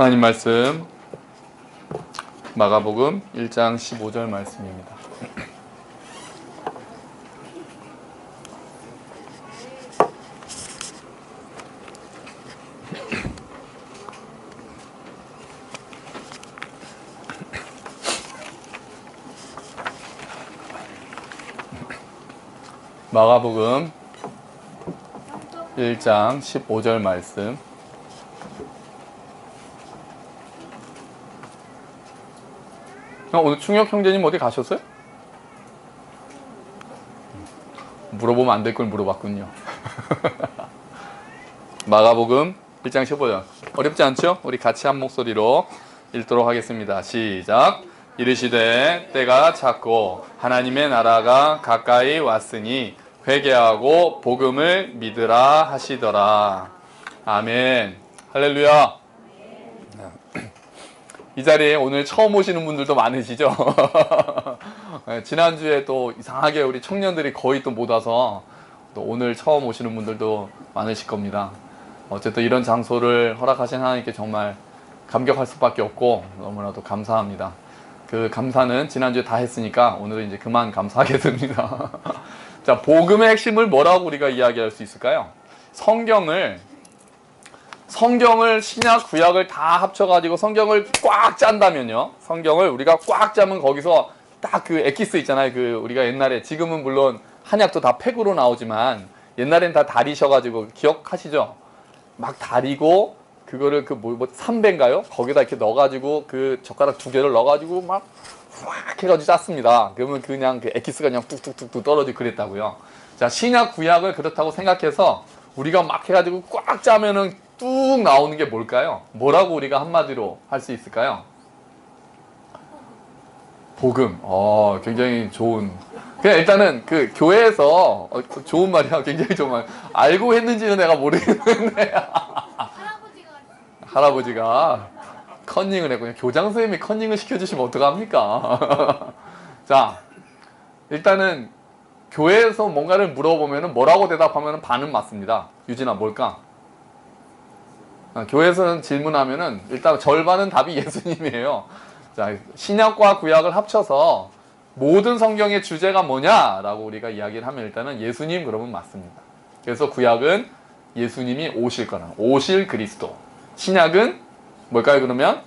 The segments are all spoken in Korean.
하나님 말씀 마가복음 1장 15절 말씀입니다. 마가복음 1장 15절 말씀 오늘 충혁 형제님 어디 가셨어요? 물어보면 안 될 걸 물어봤군요. 마가복음 1장 15절. 어렵지 않죠? 우리 같이 한 목소리로 읽도록 하겠습니다. 시작. 이르시되 때가 찼고 하나님의 나라가 가까이 왔으니 회개하고 복음을 믿으라 하시더라. 아멘. 할렐루야. 이 자리에 오늘 처음 오시는 분들도 많으시죠? 네, 지난주에 또 이상하게 우리 청년들이 거의 또 못 와서 또 오늘 처음 오시는 분들도 많으실 겁니다. 어쨌든 이런 장소를 허락하신 하나님께 정말 감격할 수밖에 없고 너무나도 감사합니다. 그 감사는 지난주에 다 했으니까 오늘은 이제 그만 감사하겠습니다. 자, 복음의 핵심을 뭐라고 우리가 이야기할 수 있을까요? 성경을 성경을 신약 구약을 다 합쳐가지고 성경을 꽉 짠다면요. 성경을 우리가 꽉 짜면 거기서 딱 그 엑기스 있잖아요. 그 우리가 옛날에 지금은 물론 한약도 다 팩으로 나오지만 옛날엔 다 다리셔가지고 기억하시죠? 막 다리고 그거를 그뭐 뭐 삼배인가요? 거기다 이렇게 넣어가지고 그 젓가락 두 개를 넣어가지고 막 확 해가지고 짰습니다. 그러면 그냥 그 엑기스가 그냥 뚝뚝뚝뚝 떨어지고 그랬다고요. 자 신약 구약을 그렇다고 생각해서 우리가 막 해가지고 꽉 짜면은 뚝 나오는 게 뭘까요? 뭐라고 우리가 한마디로 할 수 있을까요? 복음. 어, 굉장히 좋은. 그냥 일단은 그 교회에서 어, 좋은 말이야. 굉장히 좋은 말. 알고 했는지는 내가 모르겠는데 할아버지가 할아버지가 컨닝을 했군요. 교장 선생님이 컨닝을 시켜주시면 어떡합니까? 자, 일단은 교회에서 뭔가를 물어보면 뭐라고 대답하면 반은 맞습니다. 유진아, 뭘까? 아, 교회에서는 질문하면은 일단 절반은 답이 예수님이에요. 자, 신약과 구약을 합쳐서 모든 성경의 주제가 뭐냐라고 우리가 이야기를 하면 일단은 예수님 그러면 맞습니다. 그래서 구약은 예수님이 오실 거라. 오실 그리스도. 신약은 뭘까요, 그러면?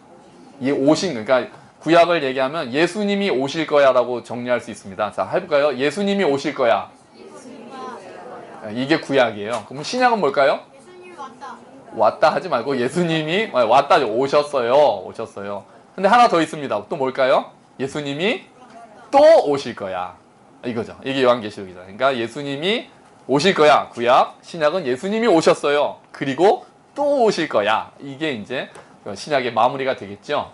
이 오신, 그러니까 구약을 얘기하면 예수님이 오실 거야라고 정리할 수 있습니다. 자, 해볼까요? 예수님이 오실 거야. 자, 이게 구약이에요. 그럼 신약은 뭘까요? 예수님이 왔다. 왔다 하지 말고 예수님이 아, 왔다 오셨어요. 오셨어요. 근데 하나 더 있습니다. 또 뭘까요? 예수님이 또 오실 거야. 이거죠. 이게 요한계시록이죠. 그러니까 예수님이 오실 거야. 구약, 신약은 예수님이 오셨어요. 그리고 또 오실 거야. 이게 이제 신약의 마무리가 되겠죠.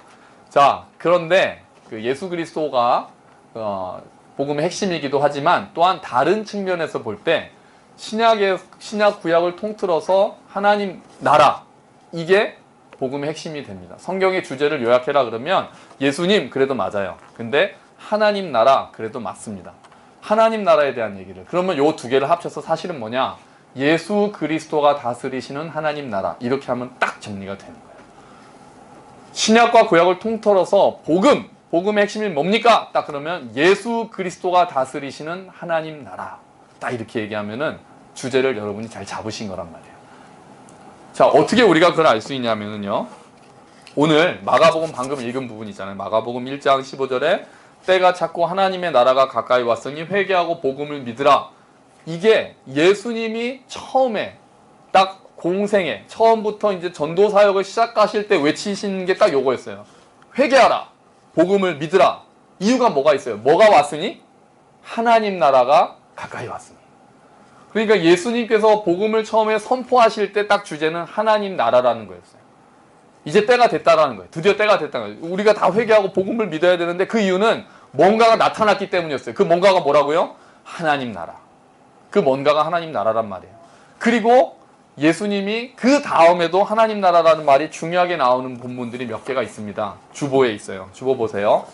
자, 그런데 그 예수 그리스도가 어, 복음의 핵심이기도 하지만 또한 다른 측면에서 볼때 신약의 신약 구약을 통틀어서 하나님 나라 이게 복음의 핵심이 됩니다. 성경의 주제를 요약해라 그러면 예수님 그래도 맞아요. 근데 하나님 나라 그래도 맞습니다. 하나님 나라에 대한 얘기를 그러면 요 두 개를 합쳐서 사실은 뭐냐? 예수 그리스도가 다스리시는 하나님 나라 이렇게 하면 딱 정리가 되는 거예요. 신약과 구약을 통틀어서 복음, 복음의 핵심이 뭡니까? 딱 그러면 예수 그리스도가 다스리시는 하나님 나라. 딱 이렇게 얘기하면은 주제를 여러분이 잘 잡으신 거란 말이에요. 자, 어떻게 우리가 그걸 알 수 있냐면은요. 오늘 마가복음 방금 읽은 부분 있잖아요. 마가복음 1장 15절에 때가 찼고 하나님의 나라가 가까이 왔으니 회개하고 복음을 믿으라. 이게 예수님이 처음에 딱 공생에 처음부터 이제 전도 사역을 시작하실 때 외치신 게 딱 요거였어요. 회개하라. 복음을 믿으라. 이유가 뭐가 있어요? 뭐가 왔으니? 하나님 나라가 가까이 왔으니. 그러니까 예수님께서 복음을 처음에 선포하실 때 딱 주제는 하나님 나라라는 거였어요. 이제 때가 됐다라는 거예요. 드디어 때가 됐다는 거예요. 우리가 다 회개하고 복음을 믿어야 되는데 그 이유는 뭔가가 나타났기 때문이었어요. 그 뭔가가 뭐라고요? 하나님 나라. 그 뭔가가 하나님 나라란 말이에요. 그리고 예수님이 그 다음에도 하나님 나라라는 말이 중요하게 나오는 본문들이 몇 개가 있습니다. 주보에 있어요. 주보 보세요.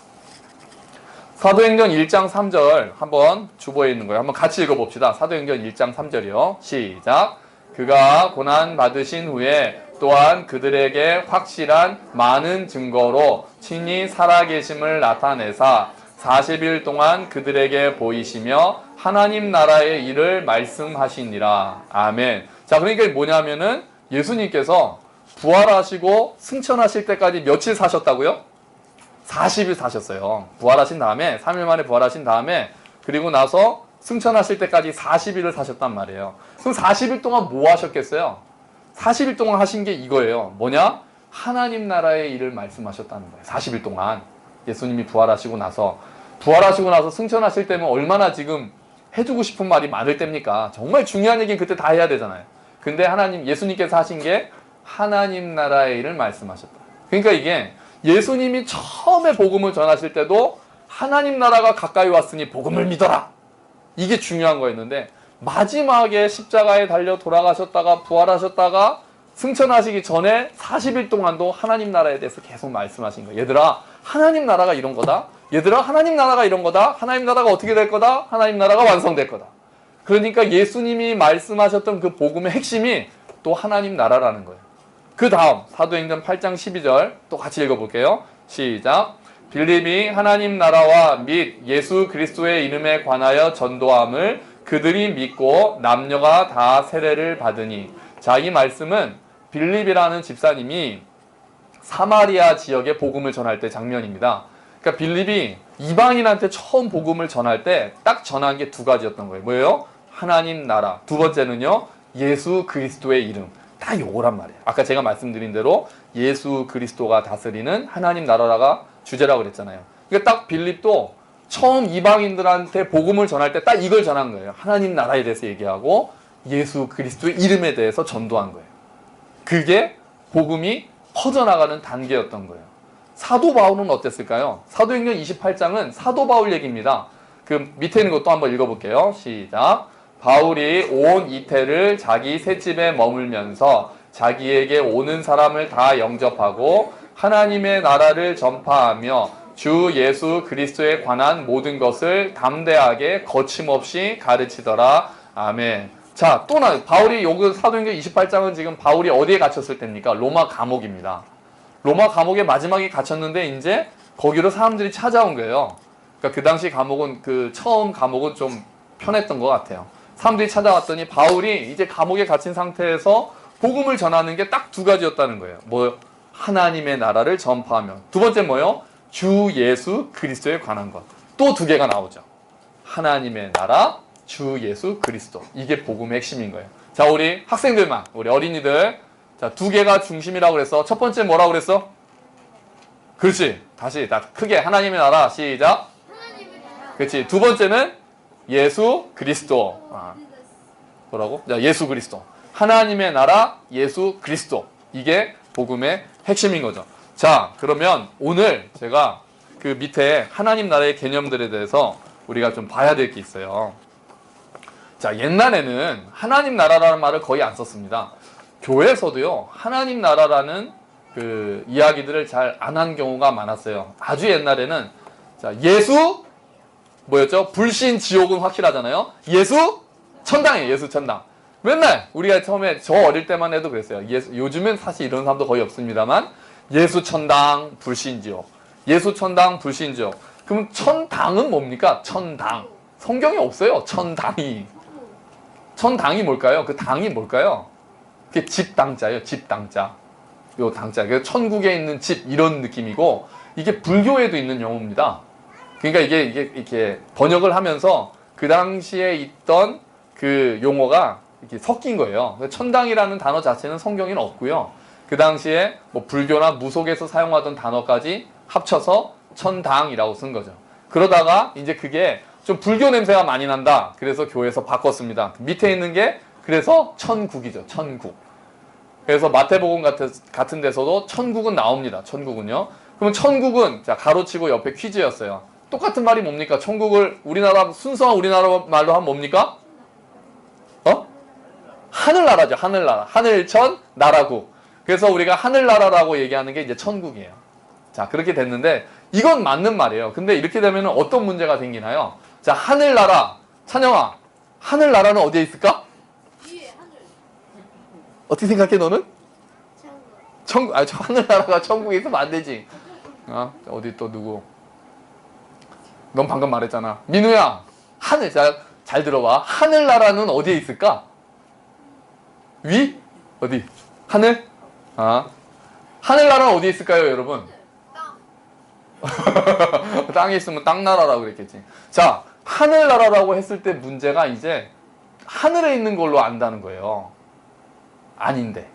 사도행전 1장 3절 한번 주보에 있는 거예요. 한번 같이 읽어봅시다. 사도행전 1장 3절이요. 시작. 그가 고난 받으신 후에 또한 그들에게 확실한 많은 증거로 친히 살아계심을 나타내사 40일 동안 그들에게 보이시며 하나님 나라의 일을 말씀하시니라. 아멘. 자, 그러니까 뭐냐면은 예수님께서 부활하시고 승천하실 때까지 며칠 사셨다고요? 40일 사셨어요. 부활하신 다음에 3일 만에 부활하신 다음에 그리고 나서 승천하실 때까지 40일을 사셨단 말이에요. 그럼 40일 동안 뭐 하셨겠어요? 40일 동안 하신 게 이거예요. 뭐냐? 하나님 나라의 일을 말씀하셨다는 거예요. 40일 동안 예수님이 부활하시고 나서 부활하시고 나서 승천하실 때면 얼마나 지금 해주고 싶은 말이 많을 때입니까? 정말 중요한 얘기는 그때 다 해야 되잖아요. 근데 하나님 예수님께서 하신 게 하나님 나라의 일을 말씀하셨다. 그러니까 이게 예수님이 처음에 복음을 전하실 때도 하나님 나라가 가까이 왔으니 복음을 믿어라. 이게 중요한 거였는데 마지막에 십자가에 달려 돌아가셨다가 부활하셨다가 승천하시기 전에 40일 동안도 하나님 나라에 대해서 계속 말씀하신 거예요. 얘들아, 하나님 나라가 이런 거다. 얘들아, 하나님 나라가 이런 거다. 하나님 나라가 어떻게 될 거다. 하나님 나라가 완성될 거다. 그러니까 예수님이 말씀하셨던 그 복음의 핵심이 또 하나님 나라라는 거예요. 그 다음 사도행전 8장 12절 또 같이 읽어볼게요. 시작. 빌립이 하나님 나라와 및 예수 그리스도의 이름에 관하여 전도함을 그들이 믿고 남녀가 다 세례를 받으니 자 이 말씀은 빌립이라는 집사님이 사마리아 지역에 복음을 전할 때 장면입니다. 그러니까 빌립이 이방인한테 처음 복음을 전할 때 딱 전한 게 두 가지였던 거예요. 뭐예요? 하나님 나라. 두 번째는요. 예수 그리스도의 이름. 다 요거란 말이에요. 아까 제가 말씀드린 대로 예수 그리스도가 다스리는 하나님 나라가 주제라고 그랬잖아요. 그러니까 딱 빌립도 처음 이방인들한테 복음을 전할 때 딱 이걸 전한 거예요. 하나님 나라에 대해서 얘기하고 예수 그리스도의 이름에 대해서 전도한 거예요. 그게 복음이 퍼져나가는 단계였던 거예요. 사도 바울은 어땠을까요? 사도행전 28장은 사도 바울 얘기입니다. 그 밑에 있는 것도 한번 읽어볼게요. 시작. 바울이 온 이태를 자기 새집에 머물면서 자기에게 오는 사람을 다 영접하고 하나님의 나라를 전파하며 주 예수 그리스도에 관한 모든 것을 담대하게 거침없이 가르치더라. 아멘. 자, 또 나, 바울이 요그 사도행전 28장은 지금 바울이 어디에 갇혔을 때입니까? 로마 감옥입니다. 로마 감옥에 마지막에 갇혔는데 이제 거기로 사람들이 찾아온 거예요. 그러니까 그 당시 감옥은 그 처음 감옥은 좀 편했던 것 같아요. 사람들이 찾아왔더니 바울이 이제 감옥에 갇힌 상태에서 복음을 전하는 게 딱 두 가지였다는 거예요. 뭐 하나님의 나라를 전파하며 두 번째 뭐요? 주 예수 그리스도에 관한 것. 또 두 개가 나오죠. 하나님의 나라, 주 예수 그리스도. 이게 복음의 핵심인 거예요. 자, 우리 학생들만, 우리 어린이들. 자, 두 개가 중심이라고 그랬어. 첫 번째 뭐라고 그랬어? 그렇지. 다시, 다 크게. 하나님의 나라. 시작. 그렇지. 두 번째는 예수 그리스도. 아, 뭐라고? 자, 예수 그리스도. 하나님의 나라, 예수 그리스도. 이게 복음의 핵심인 거죠. 자, 그러면 오늘 제가 그 밑에 하나님 나라의 개념들에 대해서 우리가 좀 봐야 될 게 있어요. 자, 옛날에는 하나님 나라라는 말을 거의 안 썼습니다. 교회에서도요, 하나님 나라라는 그 이야기들을 잘 안 한 경우가 많았어요. 아주 옛날에는 자, 예수 뭐였죠? 불신 지옥은 확실하잖아요. 예수 천당이에요. 예수 천당. 맨날 우리가 처음에 저 어릴 때만 해도 그랬어요. 예수, 요즘은 사실 이런 사람도 거의 없습니다만 예수 천당 불신 지옥. 예수 천당 불신 지옥. 그럼 천당은 뭡니까? 천당. 성경에 없어요. 천당이. 천당이 뭘까요? 그 당이 뭘까요? 그게 집 당자예요. 집 당자. 요 당자. 그 천국에 있는 집 이런 느낌이고 이게 불교에도 있는 용어입니다. 그러니까 이게 이게 이렇게 번역을 하면서 그 당시에 있던 그 용어가 이렇게 섞인 거예요. 천당이라는 단어 자체는 성경에는 없고요. 그 당시에 뭐 불교나 무속에서 사용하던 단어까지 합쳐서 천당이라고 쓴 거죠. 그러다가 이제 그게 좀 불교 냄새가 많이 난다. 그래서 교회에서 바꿨습니다. 밑에 있는 게 그래서 천국이죠. 천국. 그래서 마태복음 같은, 같은 데서도 천국은 나옵니다. 천국은요. 그러면 천국은 자 가로치고 옆에 퀴즈였어요. 똑같은 말이 뭡니까? 천국을 우리나라 순수한 우리나라 말로 하면 뭡니까? 어? 하늘나라죠. 하늘나라. 하늘천 나라국. 그래서 우리가 하늘나라라고 얘기하는 게 이제 천국이에요. 자 그렇게 됐는데 이건 맞는 말이에요. 근데 이렇게 되면 어떤 문제가 생기나요? 자 하늘나라 찬영아 하늘나라는 어디에 있을까? 위에 하늘. 어떻게 생각해 너는? 저 천국, 아, 저 하늘나라가 천국에 있으면 안 되지. 어? 어디 또 누구? 넌 방금 말했잖아. 민우야, 하늘, 자, 잘 들어봐. 하늘나라는 어디에 있을까? 위? 어디? 하늘? 아. 하늘나라는 어디에 있을까요, 여러분? 땅. 땅에 있으면 땅나라라고 그랬겠지. 자, 하늘나라라고 했을 때 문제가 이제 하늘에 있는 걸로 안다는 거예요. 아닌데.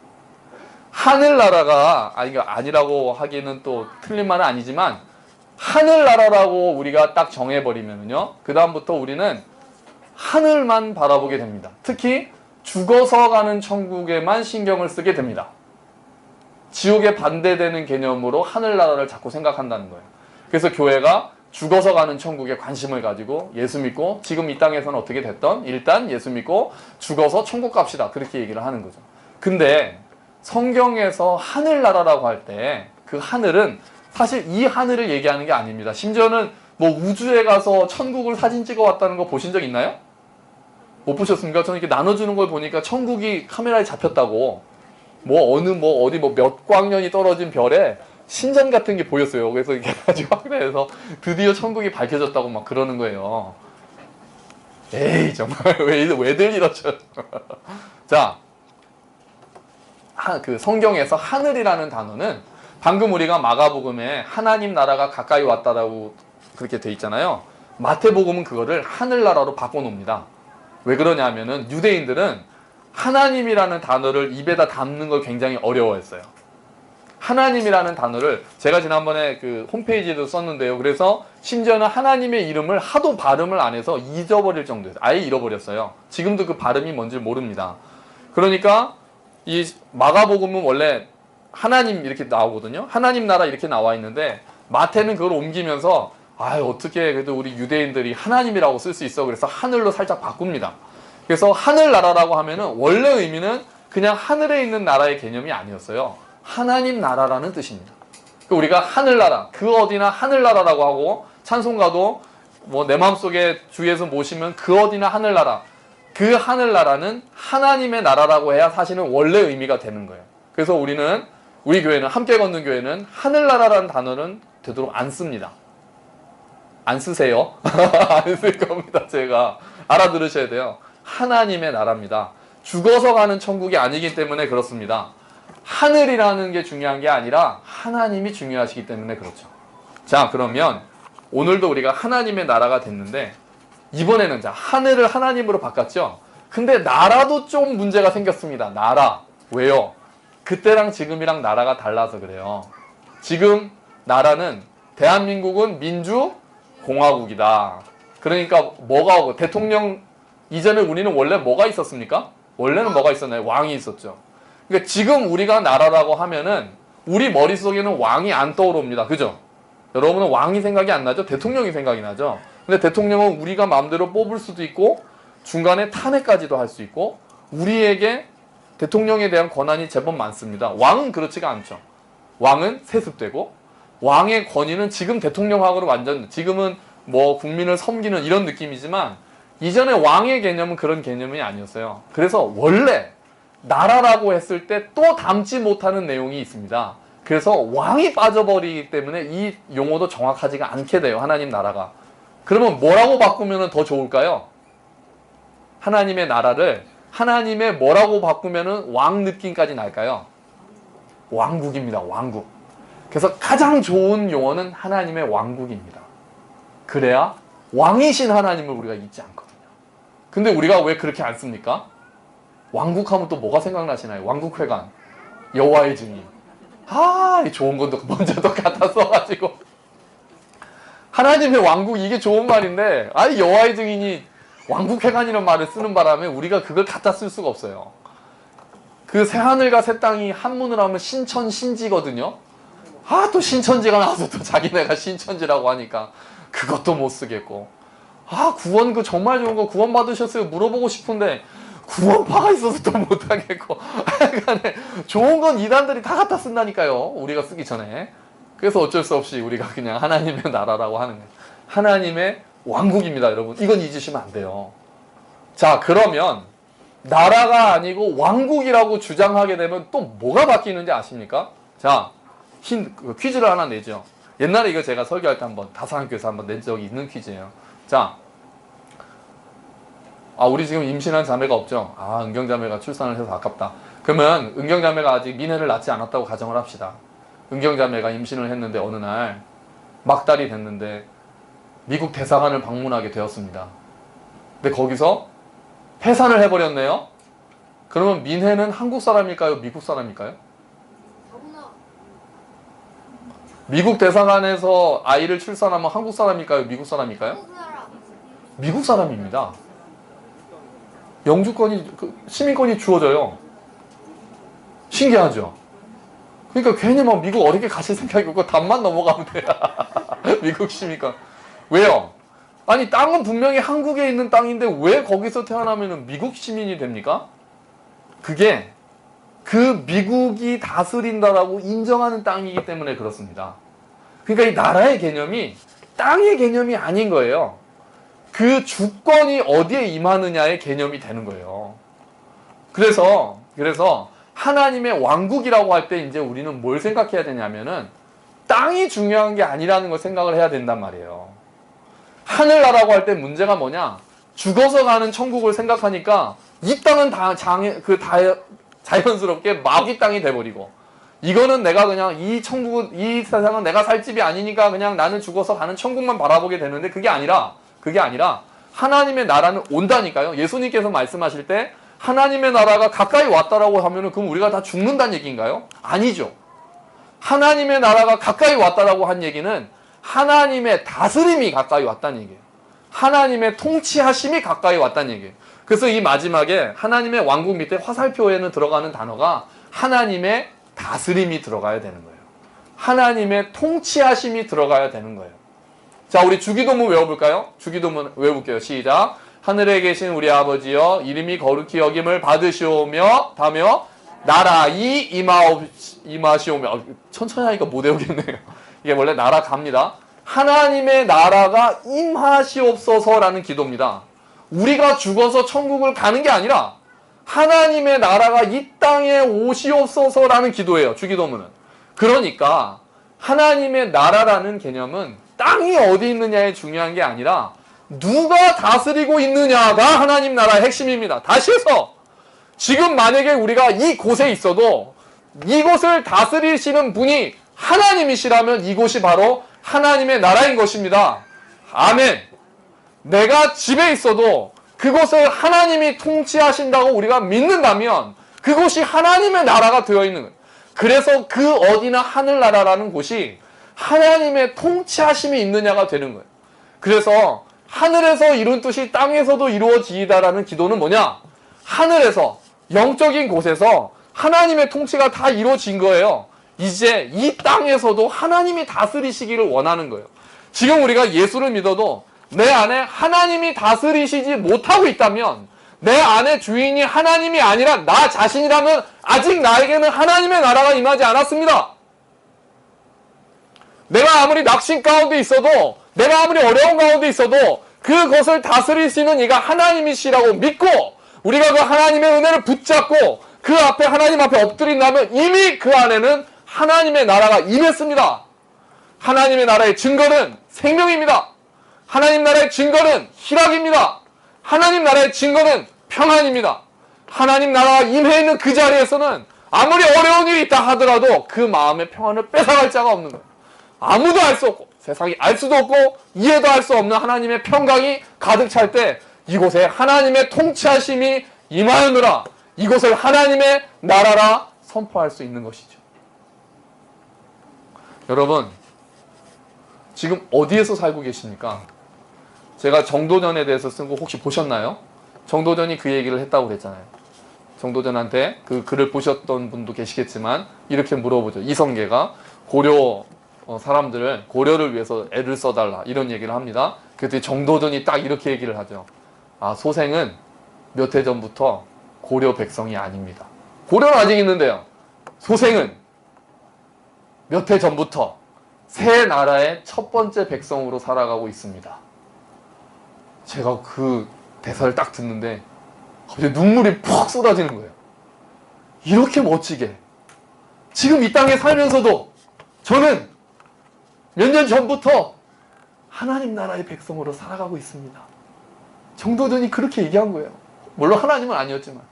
하늘나라가, 아니, 가 아니라고 하기는 또 틀린 말은 아니지만, 하늘나라라고 우리가 딱 정해버리면요. 그다음부터 우리는 하늘만 바라보게 됩니다. 특히 죽어서 가는 천국에만 신경을 쓰게 됩니다. 지옥에 반대되는 개념으로 하늘나라를 자꾸 생각한다는 거예요. 그래서 교회가 죽어서 가는 천국에 관심을 가지고 예수 믿고 지금 이 땅에서는 어떻게 됐던 일단 예수 믿고 죽어서 천국 갑시다. 그렇게 얘기를 하는 거죠. 근데 성경에서 하늘나라라고 할 때 그 하늘은 사실 이 하늘을 얘기하는 게 아닙니다. 심지어는 뭐 우주에 가서 천국을 사진 찍어 왔다는 거 보신 적 있나요? 못 보셨습니까? 저는 이렇게 나눠주는 걸 보니까 천국이 카메라에 잡혔다고 뭐 어느 뭐 어디 뭐 몇 광년이 떨어진 별에 신전 같은 게 보였어요. 그래서 이렇게 가지고 확대해서 드디어 천국이 밝혀졌다고 막 그러는 거예요. 에이 정말 왜 왜들 이러죠? 자, 하, 그 성경에서 하늘이라는 단어는 방금 우리가 마가복음에 하나님 나라가 가까이 왔다라고 그렇게 돼 있잖아요. 마태복음은 그거를 하늘나라로 바꿔놓습니다. 왜 그러냐면은 유대인들은 하나님이라는 단어를 입에다 담는 걸 굉장히 어려워했어요. 하나님이라는 단어를 제가 지난번에 그 홈페이지에도 썼는데요. 그래서 심지어는 하나님의 이름을 하도 발음을 안 해서 잊어버릴 정도였어요. 아예 잃어버렸어요. 지금도 그 발음이 뭔지 모릅니다. 그러니까 이 마가복음은 원래 하나님 이렇게 나오거든요. 하나님 나라 이렇게 나와 있는데 마태는 그걸 옮기면서 아 어떻게 그래도 우리 유대인들이 하나님이라고 쓸 수 있어. 그래서 하늘로 살짝 바꿉니다. 그래서 하늘 나라라고 하면은 원래 의미는 그냥 하늘에 있는 나라의 개념이 아니었어요. 하나님 나라라는 뜻입니다. 그 우리가 하늘나라, 그 어디나 하늘나라라고 하고 찬송가도 뭐 내 마음속에 주에서 모시면 그 어디나 하늘나라. 그 하늘나라는 하나님의 나라라고 해야 사실은 원래 의미가 되는 거예요. 그래서 우리는 우리 교회는 함께 걷는 교회는 하늘나라라는 단어는 되도록 안 씁니다. 안 쓰세요. 안 쓸 겁니다. 제가 알아들으셔야 돼요. 하나님의 나라입니다. 죽어서 가는 천국이 아니기 때문에 그렇습니다. 하늘이라는 게 중요한 게 아니라 하나님이 중요하시기 때문에 그렇죠. 자, 그러면 오늘도 우리가 하나님의 나라가 됐는데 이번에는 자, 하늘을 하나님으로 바꿨죠. 근데 나라도 좀 문제가 생겼습니다. 나라. 왜요? 그때랑 지금이랑 나라가 달라서 그래요. 지금 나라는 대한민국은 민주공화국이다. 그러니까 뭐가 오고 대통령 이전에 우리는 원래 뭐가 있었습니까? 원래는 뭐가 있었나요? 왕이 있었죠. 그러니까 지금 우리가 나라라고 하면은 우리 머릿속에는 왕이 안 떠오릅니다. 그죠? 여러분은 왕이 생각이 안 나죠? 대통령이 생각이 나죠? 근데 대통령은 우리가 마음대로 뽑을 수도 있고 중간에 탄핵까지도 할 수 있고 우리에게 대통령에 대한 권한이 제법 많습니다. 왕은 그렇지가 않죠. 왕은 세습되고 왕의 권위는 지금 대통령하고는 완전 지금은 뭐 국민을 섬기는 이런 느낌이지만 이전에 왕의 개념은 그런 개념이 아니었어요. 그래서 원래 나라라고 했을 때 또 담지 못하는 내용이 있습니다. 그래서 왕이 빠져버리기 때문에 이 용어도 정확하지가 않게 돼요. 하나님 나라가. 그러면 뭐라고 바꾸면 더 좋을까요? 하나님의 나라를 하나님의 뭐라고 바꾸면 왕 느낌까지 날까요? 왕국입니다. 왕국. 그래서 가장 좋은 용어는 하나님의 왕국입니다. 그래야 왕이신 하나님을 우리가 잊지 않거든요. 근데 우리가 왜 그렇게 안 씁니까? 왕국하면 또 뭐가 생각나시나요? 왕국회관, 여호와의 증인. 아, 이 좋은 건도 먼저 도 갖다 써가지고 하나님의 왕국 이게 좋은 말인데, 아니 여호와의 증인이 왕국회관이라는 말을 쓰는 바람에 우리가 그걸 갖다 쓸 수가 없어요. 그 새 하늘과 새 땅이 한문으로 하면 신천 신지거든요. 아, 또 신천지가 나와서 또 자기네가 신천지라고 하니까 그것도 못 쓰겠고. 아, 구원 그 정말 좋은 거 구원 받으셨어요? 물어보고 싶은데 구원파가 있어서 또 못하겠고. 하여간에 좋은 건 이단들이 다 갖다 쓴다니까요. 우리가 쓰기 전에. 그래서 어쩔 수 없이 우리가 그냥 하나님의 나라라고 하는 거예요. 하나님의 왕국입니다, 여러분. 이건 잊으시면 안 돼요. 자, 그러면 나라가 아니고 왕국이라고 주장하게 되면 또 뭐가 바뀌는지 아십니까? 자, 힌, 그 퀴즈를 하나 내죠. 옛날에 이거 제가 설교할 때 한번 다산학교에서 한번 낸 적이 있는 퀴즈예요. 자, 아, 우리 지금 임신한 자매가 없죠? 아, 은경 자매가 출산을 해서 아깝다. 그러면 은경 자매가 아직 민혜를 낳지 않았다고 가정을 합시다. 은경 자매가 임신을 했는데 어느 날 막달이 됐는데 미국 대사관을 방문하게 되었습니다. 근데 거기서 해산을 해버렸네요. 그러면 민혜는 한국 사람일까요? 미국 사람일까요? 미국 대사관에서 아이를 출산하면 한국 사람일까요? 미국 사람일까요? 미국 사람입니다. 영주권이 그 시민권이 주어져요. 신기하죠. 그러니까 괜히 막 미국 어렵게 가실 생각이 없고 답만 넘어가면 돼요. 미국 시민권. 왜요? 아니 땅은 분명히 한국에 있는 땅인데 왜 거기서 태어나면 미국 시민이 됩니까? 그게 그 미국이 다스린다라고 인정하는 땅이기 때문에 그렇습니다. 그러니까 이 나라의 개념이 땅의 개념이 아닌 거예요. 그 주권이 어디에 임하느냐의 개념이 되는 거예요. 그래서 그래서 하나님의 왕국이라고 할 때 이제 우리는 뭘 생각해야 되냐면은 땅이 중요한 게 아니라는 걸 생각을 해야 된단 말이에요. 하늘나라고 할 때 문제가 뭐냐? 죽어서 가는 천국을 생각하니까 이 땅은 다 장애 그 다, 자연스럽게 마귀 땅이 돼버리고 이거는 내가 그냥 이 천국은 이 세상은 내가 살 집이 아니니까 그냥 나는 죽어서 가는 천국만 바라보게 되는데 그게 아니라 그게 아니라 하나님의 나라는 온다니까요. 예수님께서 말씀하실 때 하나님의 나라가 가까이 왔다라고 하면은 그럼 우리가 다 죽는다는 얘기인가요? 아니죠. 하나님의 나라가 가까이 왔다라고 한 얘기는 하나님의 다스림이 가까이 왔다는 얘기예요. 하나님의 통치하심이 가까이 왔다는 얘기예요. 그래서 이 마지막에 하나님의 왕국 밑에 화살표에는 들어가는 단어가 하나님의 다스림이 들어가야 되는 거예요. 하나님의 통치하심이 들어가야 되는 거예요. 자, 우리 주기도문 외워볼까요? 주기도문 외워볼게요. 시작. 하늘에 계신 우리 아버지여, 이름이 거룩히 여김을 받으시오며, 다며, 나라이 임하오, 임하시오며. 어, 천천히 하니까 못 외우겠네요. 이게 원래 나라 갑니다. 하나님의 나라가 임하시옵소서라는 기도입니다. 우리가 죽어서 천국을 가는 게 아니라, 하나님의 나라가 이 땅에 오시옵소서라는 기도예요. 주기도문은. 그러니까 하나님의 나라라는 개념은 땅이 어디 있느냐에 중요한 게 아니라 누가 다스리고 있느냐가 하나님 나라의 핵심입니다. 다시 해서 지금 만약에 우리가 이 곳에 있어도 이곳을 다스리시는 분이 하나님이시라면 이곳이 바로 하나님의 나라인 것입니다. 아멘. 내가 집에 있어도 그곳을 하나님이 통치하신다고 우리가 믿는다면 그곳이 하나님의 나라가 되어 있는 거예요. 그래서 그 어디나 하늘나라라는 곳이 하나님의 통치하심이 있느냐가 되는 거예요. 그래서 하늘에서 이룬 뜻이 땅에서도 이루어지이다라는 기도는 뭐냐? 하늘에서 영적인 곳에서 하나님의 통치가 다 이루어진 거예요. 이제 이 땅에서도 하나님이 다스리시기를 원하는 거예요. 지금 우리가 예수를 믿어도 내 안에 하나님이 다스리시지 못하고 있다면 내 안에 주인이 하나님이 아니라 나 자신이라면 아직 나에게는 하나님의 나라가 임하지 않았습니다. 내가 아무리 낙심 가운데 있어도 내가 아무리 어려운 가운데 있어도 그것을 다스리시는 이가 하나님이시라고 믿고 우리가 그 하나님의 은혜를 붙잡고 그 앞에 하나님 앞에 엎드린다면 이미 그 안에는 하나님의 나라가 임했습니다. 하나님의 나라의 증거는 생명입니다. 하나님 나라의 증거는 희락입니다. 하나님 나라의 증거는 평안입니다. 하나님 나라가 임해 있는 그 자리에서는 아무리 어려운 일이 있다 하더라도 그 마음의 평안을 뺏어갈 자가 없는 거예요. 아무도 알 수 없고 세상이 알 수도 없고 이해도 할 수 없는 하나님의 평강이 가득 찰 때 이곳에 하나님의 통치하심이 임하였느라 이곳을 하나님의 나라라 선포할 수 있는 것이죠. 여러분 지금 어디에서 살고 계십니까? 제가 정도전에 대해서 쓴 거 혹시 보셨나요? 정도전이 그 얘기를 했다고 그랬잖아요. 정도전한테 그 글을 보셨던 분도 계시겠지만 이렇게 물어보죠. 이성계가 고려 어, 사람들을 고려를 위해서 애를 써달라 이런 얘기를 합니다. 그때 정도전이 딱 이렇게 얘기를 하죠. 아 소생은 몇 해 전부터 고려 백성이 아닙니다. 고려는 아직 있는데요. 소생은 몇 해 전부터 새 나라의 첫 번째 백성으로 살아가고 있습니다. 제가 그 대사를 딱 듣는데 갑자기 눈물이 푹 쏟아지는 거예요. 이렇게 멋지게 지금 이 땅에 살면서도 저는 몇 년 전부터 하나님 나라의 백성으로 살아가고 있습니다. 정도전이 그렇게 얘기한 거예요. 물론 하나님은 아니었지만.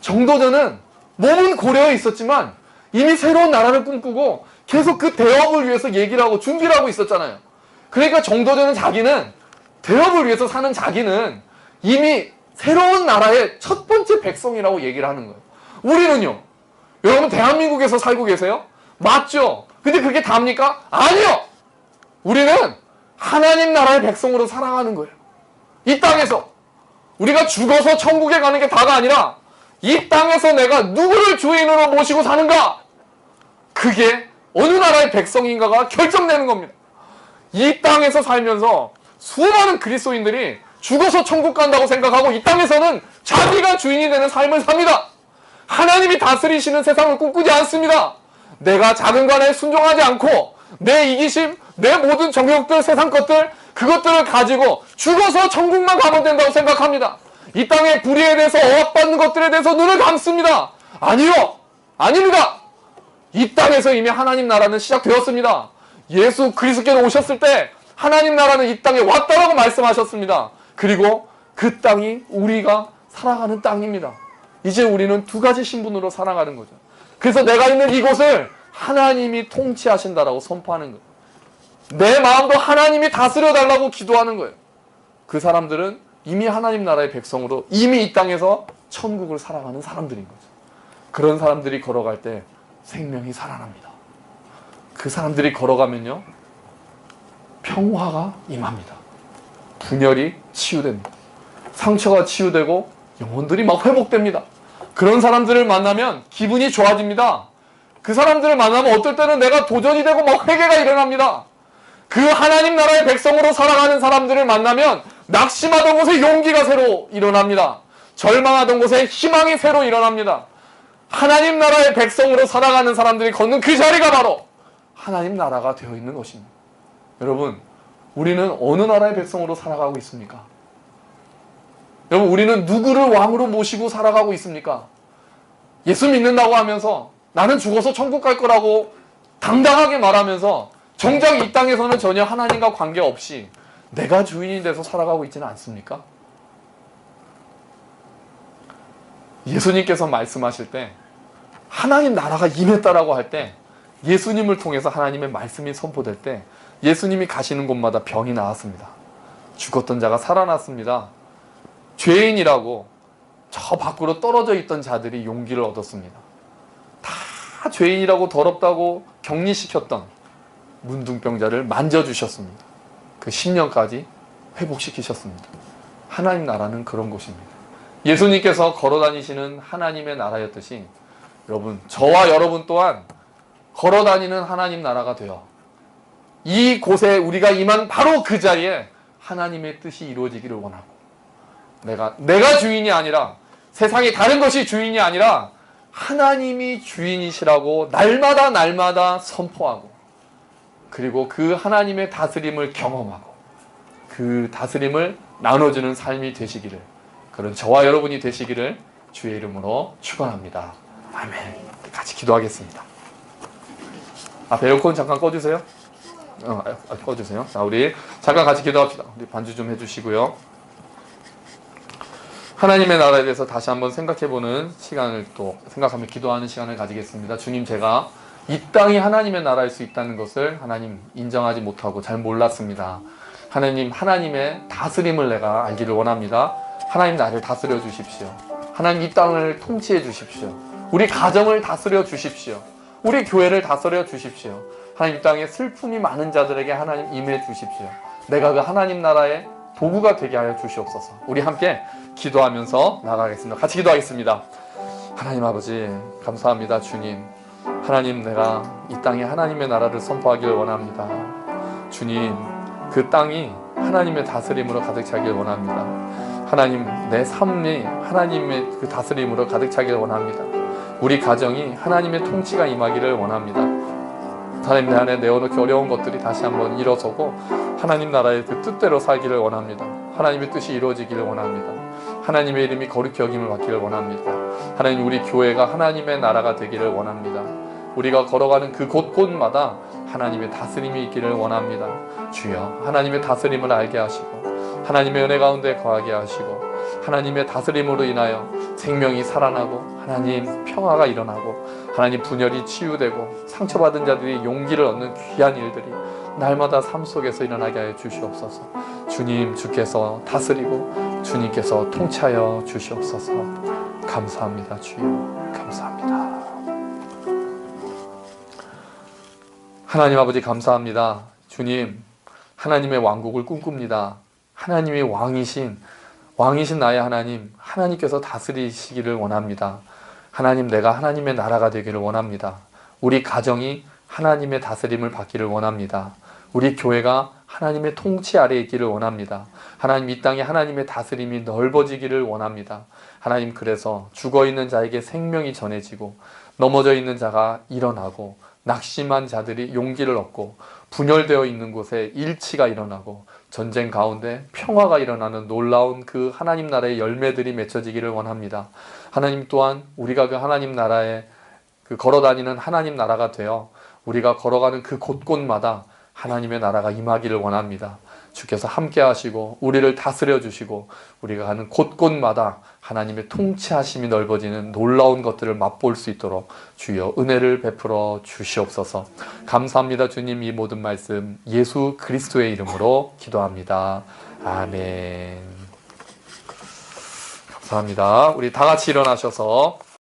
정도전은 몸은 고려해 있었지만 이미 새로운 나라를 꿈꾸고 계속 그 대업을 위해서 얘기를 하고 준비를 하고 있었잖아요. 그러니까 정도전은 자기는 대업을 위해서 사는 자기는 이미 새로운 나라의 첫 번째 백성이라고 얘기를 하는 거예요. 우리는요. 여러분 대한민국에서 살고 계세요? 맞죠? 근데 그게 답니까? 아니요. 우리는 하나님 나라의 백성으로 살아가는 거예요. 이 땅에서 우리가 죽어서 천국에 가는 게 다가 아니라 이 땅에서 내가 누구를 주인으로 모시고 사는가? 그게 어느 나라의 백성인가가 결정되는 겁니다. 이 땅에서 살면서 수많은 그리스도인들이 죽어서 천국 간다고 생각하고 이 땅에서는 자기가 주인이 되는 삶을 삽니다. 하나님이 다스리시는 세상을 꿈꾸지 않습니다. 내가 작은 간에 순종하지 않고 내 이기심, 내 모든 정욕들, 세상 것들 그것들을 가지고 죽어서 천국만 가면 된다고 생각합니다. 이 땅의 불의에 대해서 억압받는 것들에 대해서 눈을 감습니다. 아니요. 아닙니다. 이 땅에서 이미 하나님 나라는 시작되었습니다. 예수 그리스도께서 오셨을 때 하나님 나라는 이 땅에 왔다라고 말씀하셨습니다. 그리고 그 땅이 우리가 살아가는 땅입니다. 이제 우리는 두 가지 신분으로 살아가는 거죠. 그래서 내가 있는 이곳을 하나님이 통치하신다라고 선포하는 거예요. 내 마음도 하나님이 다스려 달라고 기도하는 거예요. 그 사람들은 이미 하나님 나라의 백성으로 이미 이 땅에서 천국을 살아가는 사람들인 거죠. 그런 사람들이 걸어갈 때 생명이 살아납니다. 그 사람들이 걸어가면요. 평화가 임합니다. 분열이 치유됩니다. 상처가 치유되고 영혼들이 막 회복됩니다. 그런 사람들을 만나면 기분이 좋아집니다. 그 사람들을 만나면 어떨 때는 내가 도전이 되고 막 회개가 일어납니다. 그 하나님 나라의 백성으로 살아가는 사람들을 만나면 낙심하던 곳에 용기가 새로 일어납니다. 절망하던 곳에 희망이 새로 일어납니다. 하나님 나라의 백성으로 살아가는 사람들이 걷는 그 자리가 바로 하나님 나라가 되어 있는 것입니다. 여러분, 우리는 어느 나라의 백성으로 살아가고 있습니까? 여러분, 우리는 누구를 왕으로 모시고 살아가고 있습니까? 예수 믿는다고 하면서 나는 죽어서 천국 갈 거라고 당당하게 말하면서 정작 이 땅에서는 전혀 하나님과 관계없이 내가 주인이 돼서 살아가고 있지는 않습니까? 예수님께서 말씀하실 때 하나님 나라가 임했다라고 할 때 예수님을 통해서 하나님의 말씀이 선포될 때 예수님이 가시는 곳마다 병이 나았습니다. 죽었던 자가 살아났습니다. 죄인이라고 저 밖으로 떨어져 있던 자들이 용기를 얻었습니다. 다 죄인이라고 더럽다고 격리시켰던 문둥병자를 만져주셨습니다. 그 10년까지 회복시키셨습니다. 하나님 나라는 그런 곳입니다. 예수님께서 걸어 다니시는 하나님의 나라였듯이 여러분, 저와 여러분 또한 걸어 다니는 하나님 나라가 되어 이 곳에 우리가 임한 바로 그 자리에 하나님의 뜻이 이루어지기를 원하고 내가 내가 주인이 아니라 세상에 다른 것이 주인이 아니라 하나님이 주인이시라고 날마다 날마다 선포하고 그리고 그 하나님의 다스림을 경험하고 그 다스림을 나눠주는 삶이 되시기를 그런 저와 여러분이 되시기를 주의 이름으로 축원합니다. 아멘. 같이 기도하겠습니다. 아, 에어컨 잠깐 꺼주세요. 어, 아, 꺼주세요. 자, 우리 잠깐 같이 기도합시다. 우리 반주 좀 해주시고요. 하나님의 나라에 대해서 다시 한번 생각해보는 시간을 또 생각하며 기도하는 시간을 가지겠습니다. 주님, 제가 이 땅이 하나님의 나라일 수 있다는 것을 하나님 인정하지 못하고 잘 몰랐습니다. 하나님, 하나님의 다스림을 내가 알기를 원합니다. 하나님 나를 다스려 주십시오. 하나님 이 땅을 통치해 주십시오. 우리 가정을 다스려 주십시오. 우리 교회를 다스려 주십시오. 하나님 이 땅에 슬픔이 많은 자들에게 하나님 임해 주십시오. 내가 그 하나님 나라의 도구가 되게 하여 주시옵소서. 우리 함께 기도하면서 나가겠습니다. 같이 기도하겠습니다. 하나님 아버지, 감사합니다, 주님. 하나님, 내가 이 땅에 하나님의 나라를 선포하기를 원합니다. 주님, 그 땅이 하나님의 다스림으로 가득 차길 원합니다. 하나님, 내 삶이 하나님의 그 다스림으로 가득 차길 원합니다. 우리 가정이 하나님의 통치가 임하기를 원합니다. 하나님 내 안에 내어놓기 어려운 것들이 다시 한번 일어서고 하나님 나라의 그 뜻대로 살기를 원합니다. 하나님의 뜻이 이루어지기를 원합니다. 하나님의 이름이 거룩히 여김을 받기를 원합니다. 하나님 우리 교회가 하나님의 나라가 되기를 원합니다. 우리가 걸어가는 그 곳곳마다 하나님의 다스림이 있기를 원합니다. 주여 하나님의 다스림을 알게 하시고 하나님의 은혜 가운데 거하게 하시고 하나님의 다스림으로 인하여 생명이 살아나고 하나님 평화가 일어나고 하나님 분열이 치유되고 상처받은 자들이 용기를 얻는 귀한 일들이 날마다 삶 속에서 일어나게 하여 주시옵소서. 주님 주께서 다스리고 주님께서 통치하여 주시옵소서. 감사합니다 주여 감사합니다. 하나님 아버지 감사합니다. 주님 하나님의 왕국을 꿈꿉니다. 하나님의 왕이신 왕이신 나의 하나님 하나님께서 다스리시기를 원합니다. 하나님 내가 하나님의 나라가 되기를 원합니다. 우리 가정이 하나님의 다스림을 받기를 원합니다. 우리 교회가 하나님의 통치 아래에 있기를 원합니다. 하나님 이 땅에 하나님의 다스림이 넓어지기를 원합니다. 하나님 그래서 죽어 있는 자에게 생명이 전해지고 넘어져 있는 자가 일어나고 낙심한 자들이 용기를 얻고 분열되어 있는 곳에 일치가 일어나고 전쟁 가운데 평화가 일어나는 놀라운 그 하나님 나라의 열매들이 맺혀지기를 원합니다. 하나님 또한 우리가 그 하나님 나라에 그 걸어다니는 하나님 나라가 되어 우리가 걸어가는 그 곳곳마다 하나님의 나라가 임하기를 원합니다. 주께서 함께 하시고 우리를 다스려 주시고 우리가 가는 곳곳마다 하나님의 통치하심이 넓어지는 놀라운 것들을 맛볼 수 있도록 주여 은혜를 베풀어 주시옵소서. 감사합니다. 주님 이 모든 말씀 예수 그리스도의 이름으로 기도합니다. 아멘. 감사합니다. 우리 다 같이 일어나셔서